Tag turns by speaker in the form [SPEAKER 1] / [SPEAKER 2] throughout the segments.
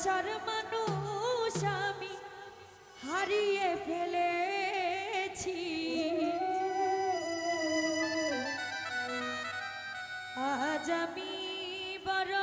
[SPEAKER 1] ভালোবাসার মানুষ আমি হারিয়ে ফেলেছি। আজ আমি বড়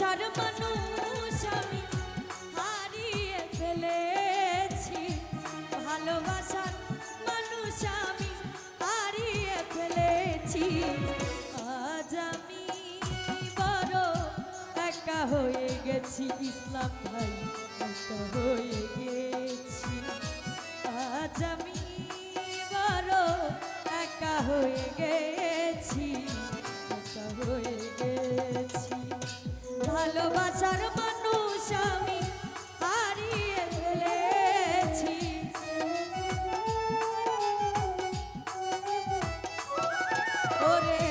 [SPEAKER 1] ভালোবাসার মানুষ আমি হারিয়ে ফেলেছি। ভালোবাসার মানুষ আমি হারিয়ে ফেলেছি। আজ আমি বড় একা হয়ে গেছি, ইসলাম ভাই একা হয়ে গেছি। ভালোবাসার মানুষ আমি ফেলেছি। ওরে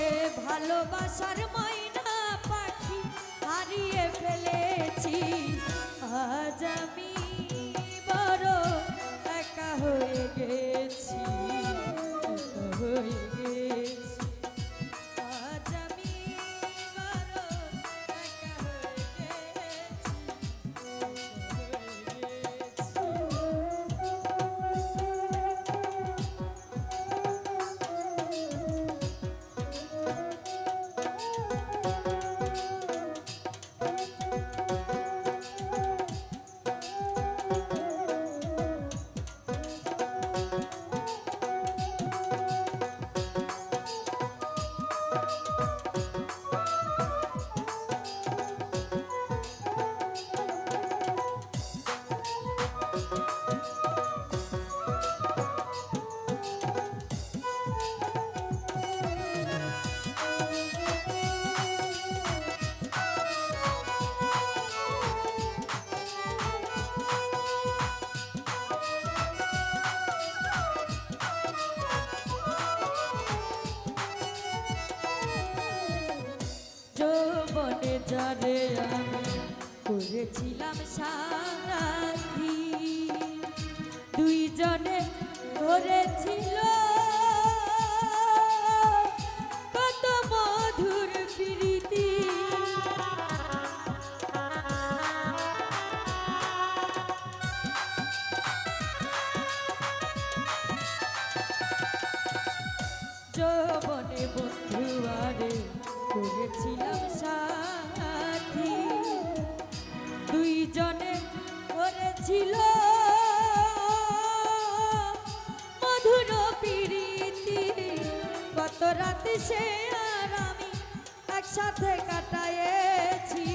[SPEAKER 1] ভালোবাসার পাখি ফেলেছি। আজ আমি যারে আমি করেছিলাম দুই দুইজনে ধরেছিল করেছিল মধুর প্রীতি কত রাতে সে আর আমি একসাথে কাটায়েছি।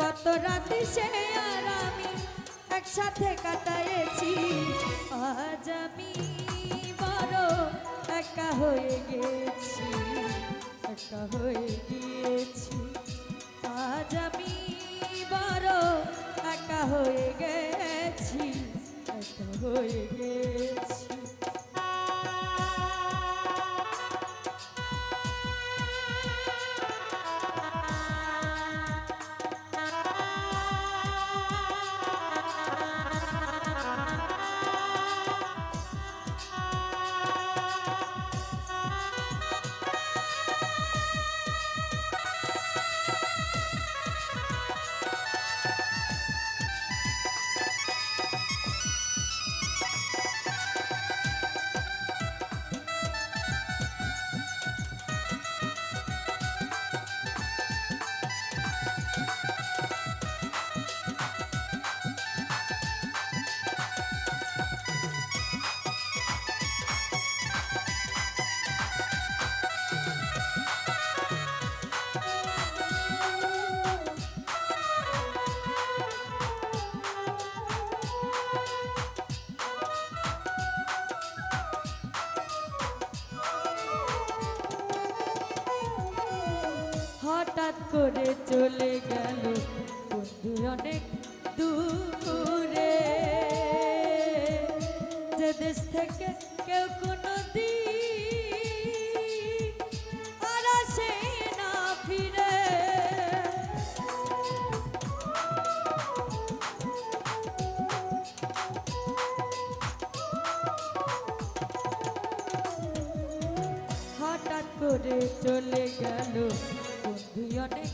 [SPEAKER 1] কত রাতে সে আর আমি একসাথে কাটায়েছি। আজ আমি বড় একা হয়ে গেছি। একা হয়ে গিয়েছি। আজ আমি বড় একা হয়ে গেছি একা হয়ে গেছি হঠাৎ করে চলে গেল বন্ধু অনেক দূরে দেশ থেকে কেউ কোনো দিন আর আসে না ফিরে। হঠাৎ করে চলে গেল বন্ধু অনেক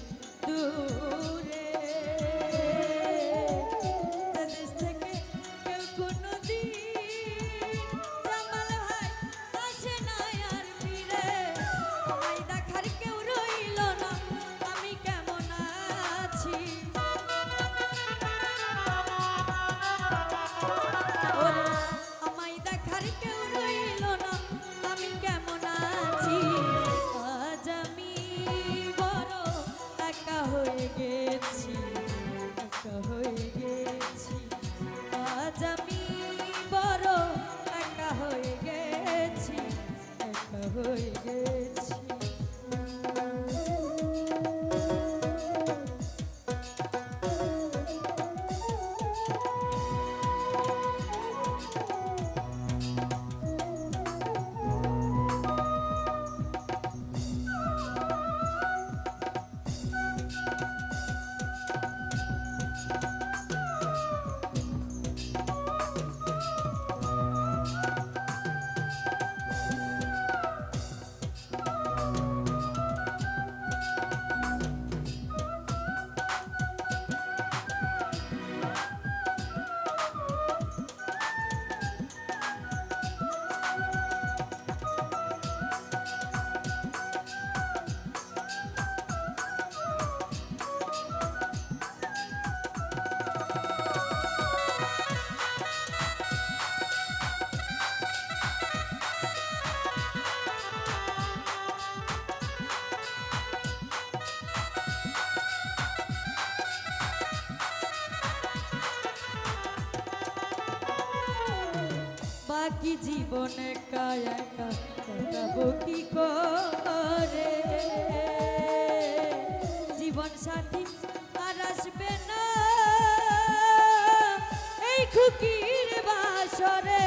[SPEAKER 1] বাকি জীবনে কায়া কাটাবো কি করে? জীবন সাথী আর আসবে না। এই খুকির বাসরে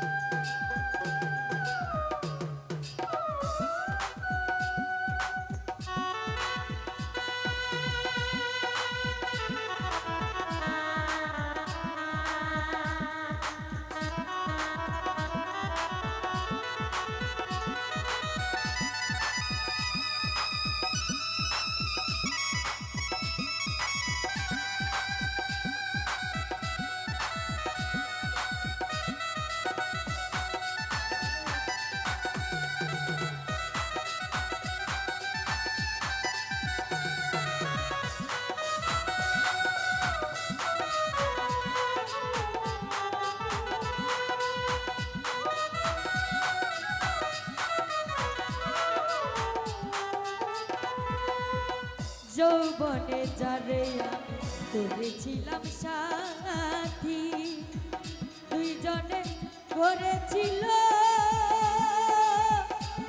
[SPEAKER 1] যৌবনে যারে আমি করেছিলাম সাথী, দুইজনে করেছিল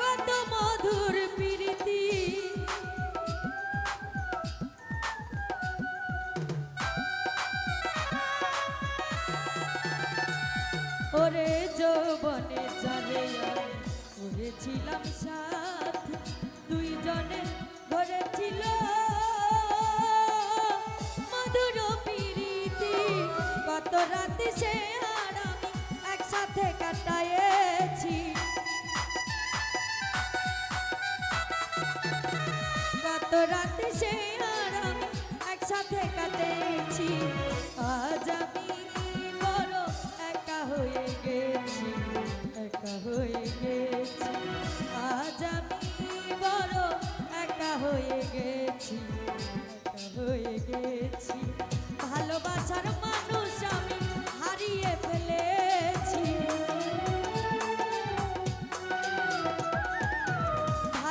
[SPEAKER 1] কত মধুর প্রীতি। ওরে যৌবনে যারে আমি করেছিলাম